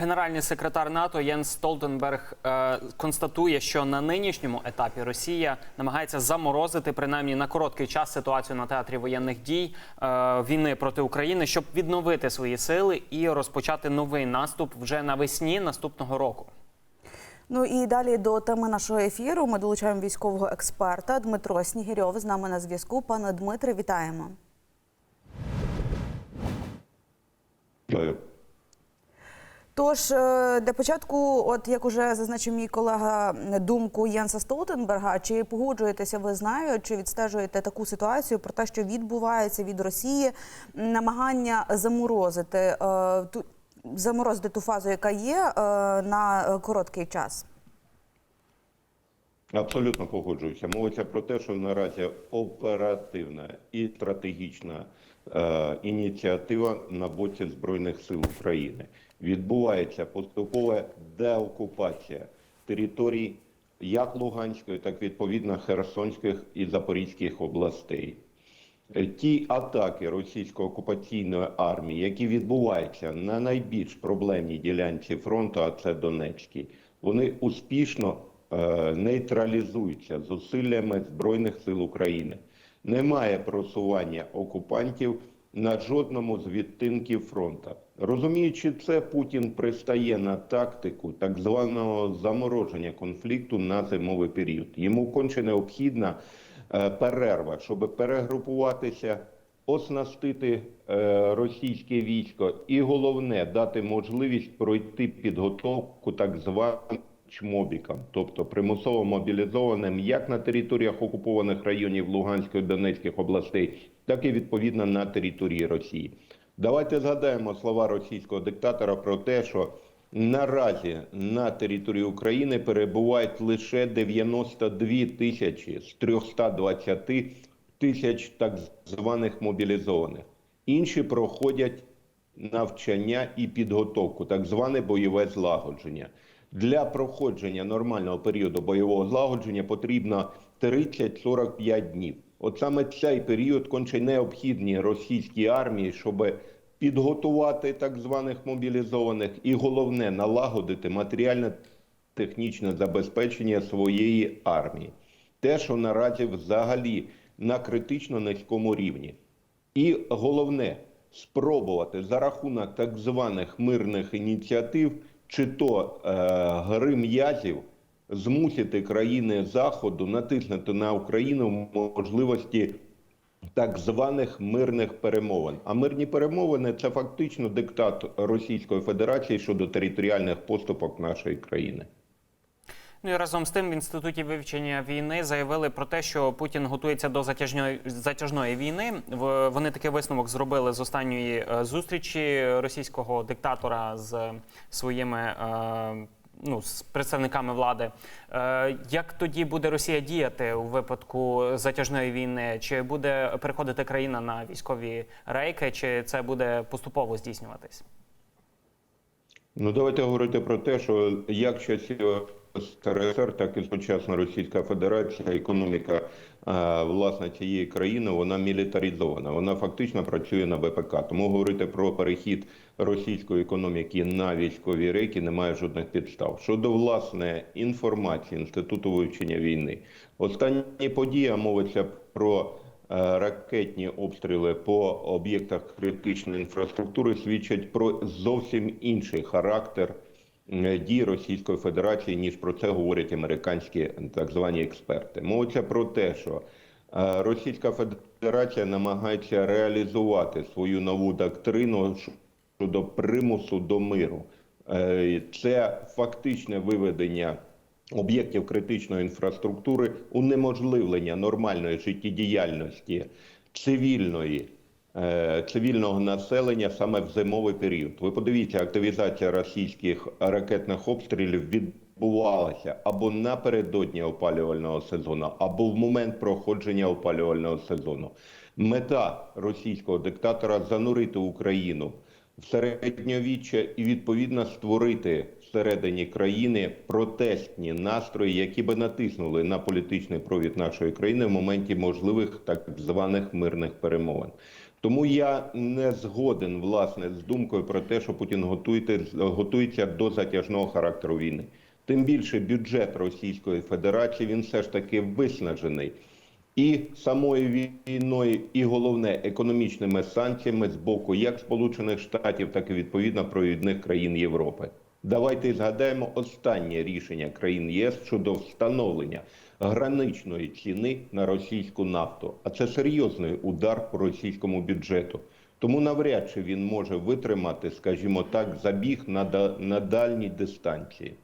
Генеральний секретар НАТО Єнс Столтенберг е, констатує, що на нинішньому етапі Росія намагається заморозити принаймні на короткий час ситуацію на театрі воєнних дій е, війни проти України, щоб відновити свої сили і розпочати новий наступ вже навесні наступного року. Ну і далі до теми нашого ефіру ми долучаємо військового експерта Дмитро Снігирьов з нами на зв'язку. Пане Дмитре, вітаємо. Тож е, для початку, от як уже зазначив мій колега, думку Єнса Столтенберга, чи погоджуєтеся ви знаю, чи відстежуєте таку ситуацію про те, що відбувається від Росії намагання заморозити е, ту заморозити ту фазу, яка є е, на короткий час? Абсолютно погоджуюся. Мовиться про те, що наразі оперативна і стратегічна е, ініціатива на боці Збройних сил України. Відбувається поступова деокупація територій як Луганської, так відповідно Херсонських і Запорізьких областей. Е, Ті атаки російської окупаційної армії, які відбуваються на найбільш проблемній ділянці фронту, а це Донецький, вони успішно е, нейтралізуються зусиллями Збройних сил України. Немає просування окупантів на жодному з відтинків фронту. Розуміючи це, Путін пристає на тактику так званого замороження конфлікту на зимовий період. Йому конче необхідна е, перерва, щоб перегрупуватися, оснастити е, російське військо, і головне дати можливість пройти підготовку так званим чмобікам, тобто примусово мобілізованим як на територіях окупованих районів Луганської Донецьких областей, так і відповідно на території Росії. Давайте згадаємо слова російського диктатора про те, що наразі на території України перебувають лише 92 тисячі з 320 тисяч так званих мобілізованих. Інші проходять навчання і підготовку, так зване бойове злагодження. Для проходження нормального періоду бойового злагодження потрібно 30-45 днів. От саме цей період конче необхідні російській армії, щоб підготувати так званих мобілізованих, і головне налагодити матеріально-технічне забезпечення своєї армії. Те, що наразі взагалі на критично низькому рівні. І головне спробувати за рахунок так званих мирних ініціатив, чи то е, гри м'язів, змусити країни Заходу натиснути на Україну можливості так званих мирних перемовин. А мирні перемовини це фактично диктат Російської Федерації щодо територіальних поступок нашої країни. Ну і разом з тим в інституті вивчення війни заявили про те, що Путін готується до затяжної затяжної війни. Вони такий висновок зробили з останньої е, зустрічі російського диктатора з своїми. е, Ну, з представниками влади, Е, як тоді буде Росія діяти у випадку затяжної війни? Чи буде переходити країна на військові рейки, чи це буде поступово здійснюватись? Ну, давайте говорити про те, що як часів СРСР, так і сучасна Російська Федерація, економіка е, власне цієї країни, вона мілітаризована. Вона фактично працює на ВПК. Тому говорити про перехід російської економіки на військові рейки немає жодних підстав. Щодо власне інформації інституту вивчення війни, останні події мовиться про. Е, Ракетні обстріли по об'єктах критичної інфраструктури свідчать про зовсім інший характер дій Російської Федерації, ніж про це говорять американські так звані експерти. Мовиться про те, що е, Російська Федерація намагається реалізувати свою нову доктрину щодо примусу до миру. Е, Це фактичне виведення об'єктів критичної інфраструктури, унеможливлення нормальної життєдіяльності цивільної. Е, Цивільного населення саме в зимовий період. Ви подивіться, активізація російських ракетних обстрілів відбувалася або напередодні опалювального сезону, або в момент проходження опалювального сезону. Мета російського диктатора занурити Україну в середньовіччя і відповідно створити всередині країни протестні настрої, які би натиснули на політичний провід нашої країни в моменті можливих так званих мирних перемовин. Тому я не згоден власне з думкою про те, що Путін готується, до затяжного характеру війни. Тим більше бюджет Російської Федерації він все ж таки виснажений і самою війною, і головне економічними санкціями з боку як Сполучених Штатів, так і відповідно провідних країн Європи. Давайте згадаємо останнє рішення країн ЄС щодо встановлення граничної ціни на російську нафту. А це серйозний удар по російському бюджету. Тому навряд чи він може витримати, скажімо так, забіг на, на дальній дистанції.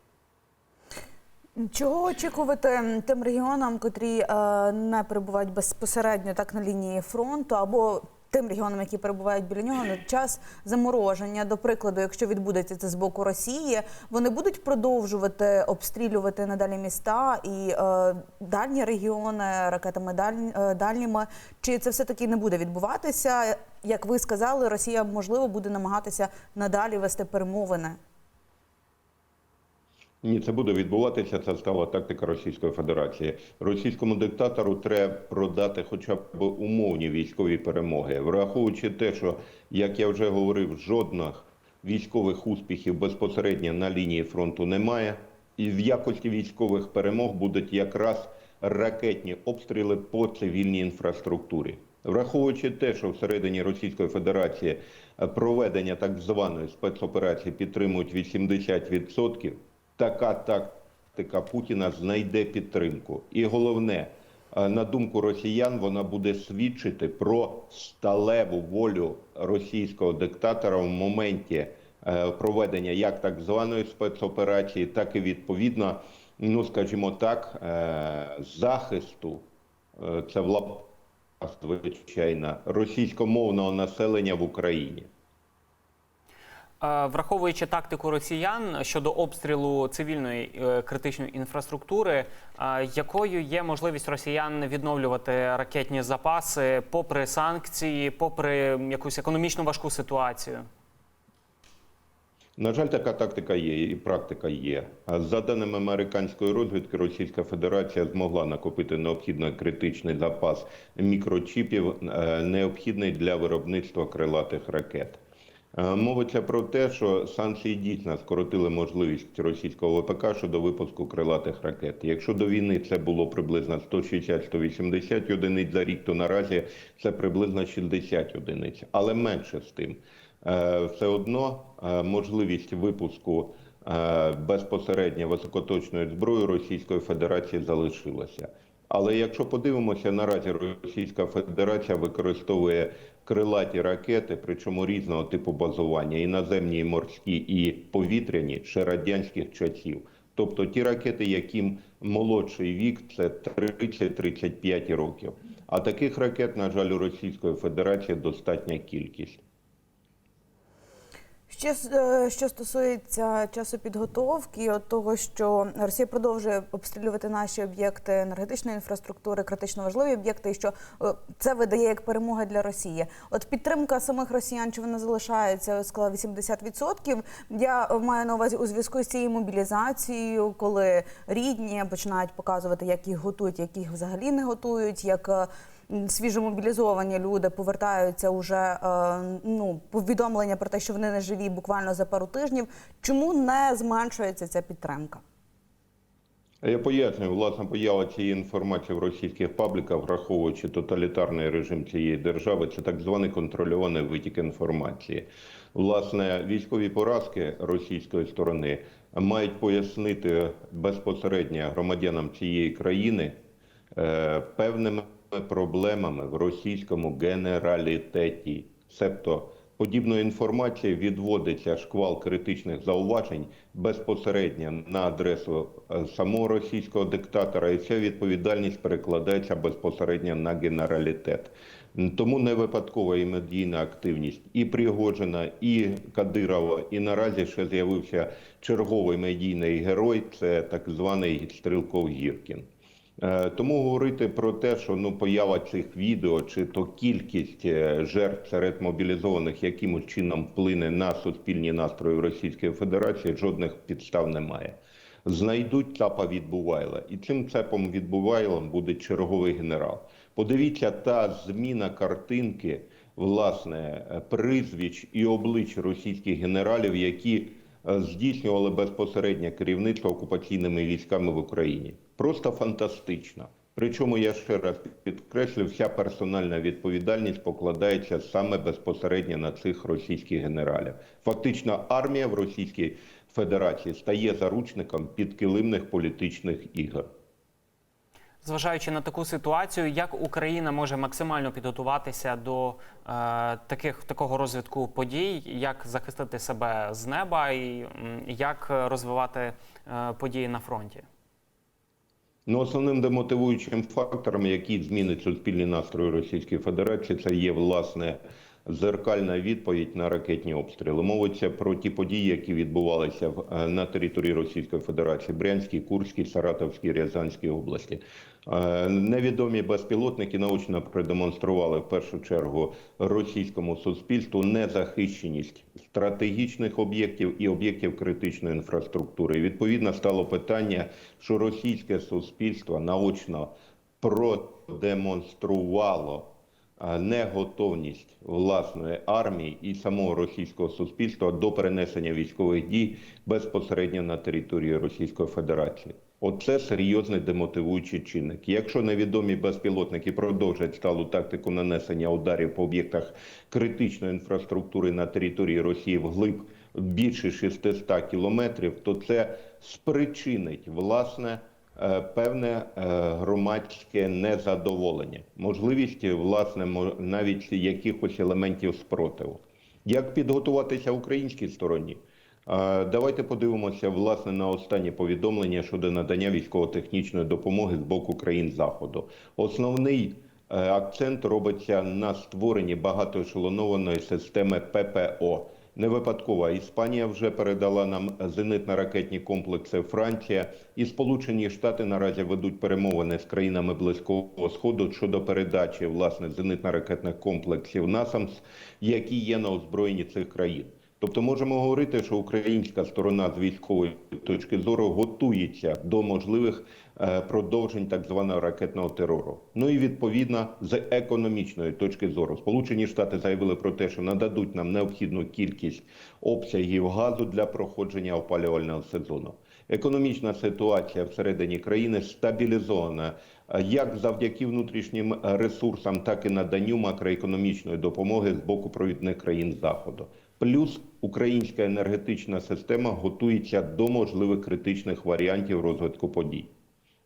Чого очікувати тим регіонам, котрі е, не перебувають безпосередньо так на лінії фронту, або тим регіонам, які перебувають біля нього, на час замороження? До прикладу, якщо відбудеться це з боку Росії, вони будуть продовжувати обстрілювати надалі міста і е, дальні регіони ракетами даль, е, дальніми. Чи це все таки не буде відбуватися? Як ви сказали, Росія можливо буде намагатися надалі вести перемовини. Ні, це буде відбуватися. Це стала тактика Російської Федерації. Російському диктатору треба продати хоча б умовні військові перемоги, враховуючи те, що як я вже говорив, жодних військових успіхів безпосередньо на лінії фронту немає. І в якості військових перемог будуть якраз ракетні обстріли по цивільній інфраструктурі. Враховуючи те, що всередині Російської Федерації проведення так званої спецоперації підтримують 80%, така тактика Путіна знайде підтримку. І головне, е, на думку росіян, вона буде свідчити про сталеву волю російського диктатора в моменті е, проведення як так званої спецоперації, так і відповідно, ну скажімо так, е, захисту. Це в лапках, звичайно, російськомовного населення в Україні. Е, Враховуючи тактику росіян щодо обстрілу цивільної е, критичної інфраструктури, е, якою є можливість росіян відновлювати ракетні запаси попри санкції, попри якусь економічно важку ситуацію? На жаль, така тактика є і практика є. За даними американської розвідки, Російська Федерація змогла накопити необхідний критичний запас мікрочіпів, необхідний для виробництва крилатих ракет. Е, Мовиться про те, що санкції дійсно скоротили можливість російського ВПК щодо випуску крилатих ракет. Якщо до війни це було приблизно 160-180 одиниць за рік, то наразі це приблизно 60 одиниць, але менше з тим. Е, Все одно е, можливість випуску безпосередньо високоточної зброї Російської Федерації залишилася. Але якщо подивимося, наразі Російська Федерація використовує крилаті ракети, причому різного типу базування, і наземні, і морські, і повітряні, ще радянських часів. Тобто ті ракети, яким молодший вік, це 30-35 років. А таких ракет, на жаль, у Російської Федерації достатня кількість. Ще е, що стосується часу підготовки, от того, що Росія продовжує обстрілювати наші об'єкти енергетичної інфраструктури, критично важливі об'єкти, і що е, це видає як перемога для Росії. От підтримка самих росіян, чи вона залишається склала 80%. Я маю на увазі у зв'язку з цією мобілізацією, коли рідні починають показувати, як їх готують, як їх взагалі не готують, як е, свіжомобілізовані люди повертаються уже е, ну повідомлення про те, що вони не живі буквально за пару тижнів. Чому не зменшується ця підтримка? Я пояснюю, власне, поява цієї інформації в російських пабліках, враховуючи тоталітарний режим цієї держави, це так званий контрольований витік інформації. Власне, військові поразки російської сторони мають пояснити безпосередньо громадянам цієї країни е, певними проблемами в російському генералітеті, себто Подібною інформацією відводиться шквал критичних зауважень безпосередньо на адресу е, самого російського диктатора, і ця відповідальність перекладається безпосередньо на генералітет. Тому не випадкова і медійна активність і Пригожина, і Кадирова, і наразі ще з'явився черговий медійний герой. Це так званий Стрілков Гіркін. Е, Тому говорити про те, що ну поява цих відео чи то кількість е, жертв серед мобілізованих якимось чином вплине на суспільні настрої Російської Федерації, жодних підстав немає. Знайдуть цапа відбувайла, і цим цепом відбувайлом буде черговий генерал. Подивіться, та зміна картинки власне е, прізвищ і облич російських генералів, які здійснювали безпосереднє керівництво окупаційними військами в Україні. Просто фантастично. Причому я ще раз підкреслю, вся персональна відповідальність покладається саме безпосередньо на цих російських генералів. Фактично, армія в Російській Федерації стає заручником підкилимних політичних ігор. Зважаючи на таку ситуацію, як Україна може максимально підготуватися до е, таких такого розвитку подій, як захистити себе з неба і як розвивати е, події на фронті? Ну, основним демотивуючим фактором, який змінить суспільні настрої Російської Федерації, це є власне зеркальна відповідь на ракетні обстріли. Мовиться про ті події, які відбувалися е, на території Російської Федерації: Брянській, Курській, Саратовській, Рязанській області. Е, Невідомі безпілотники наочно продемонстрували в першу чергу російському суспільству незахищеність стратегічних об'єктів і об'єктів критичної інфраструктури. І відповідно стало питання, що російське суспільство наочно продемонструвало неготовність власної армії і самого російського суспільства до перенесення військових дій безпосередньо на територію Російської Федерації. Оце серйозний демотивуючий чинник. Якщо невідомі безпілотники продовжать сталу тактику нанесення ударів по об'єктах критичної інфраструктури на території Росії вглиб більше 600 кілометрів, то це спричинить власне певне е, громадське незадоволення, можливість власне навіть якихось елементів спротиву. Як підготуватися українській стороні? Давайте подивимося власне на останні повідомлення щодо надання військово-технічної допомоги з боку країн заходу. Основний е, акцент робиться на створенні багатоешелонованої системи ППО. Не випадково Іспанія вже передала нам зенитно-ракетні комплекси. Франція і Сполучені Штати наразі ведуть перемовини з країнами близького сходу щодо передачі власне зенитно-ракетних комплексів НАСАМС, які є на озброєнні цих країн. Тобто можемо говорити, що українська сторона з військової точки зору готується до можливих продовжень так званого ракетного терору. Ну і відповідно з економічної точки зору, Сполучені Штати заявили про те, що нададуть нам необхідну кількість обсягів газу для проходження опалювального сезону. Економічна ситуація всередині країни стабілізована е, як завдяки внутрішнім е, ресурсам, так і наданню макроекономічної допомоги з боку провідних країн заходу. Плюс українська енергетична система готується до можливих критичних варіантів розвитку подій.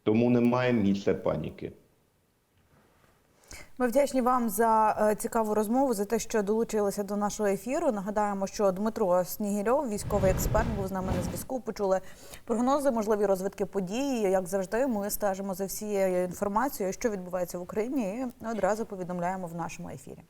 Тому немає місця паніки. Ми вдячні вам за е, цікаву розмову, за те, що долучилися до нашого ефіру. Нагадаємо, що Дмитро Снігільов, військовий експерт, був з нами на зв'язку. Почули прогнози, можливі розвитки подій. Як завжди, ми стежимо за всією інформацією, що відбувається в Україні, і одразу повідомляємо в нашому ефірі.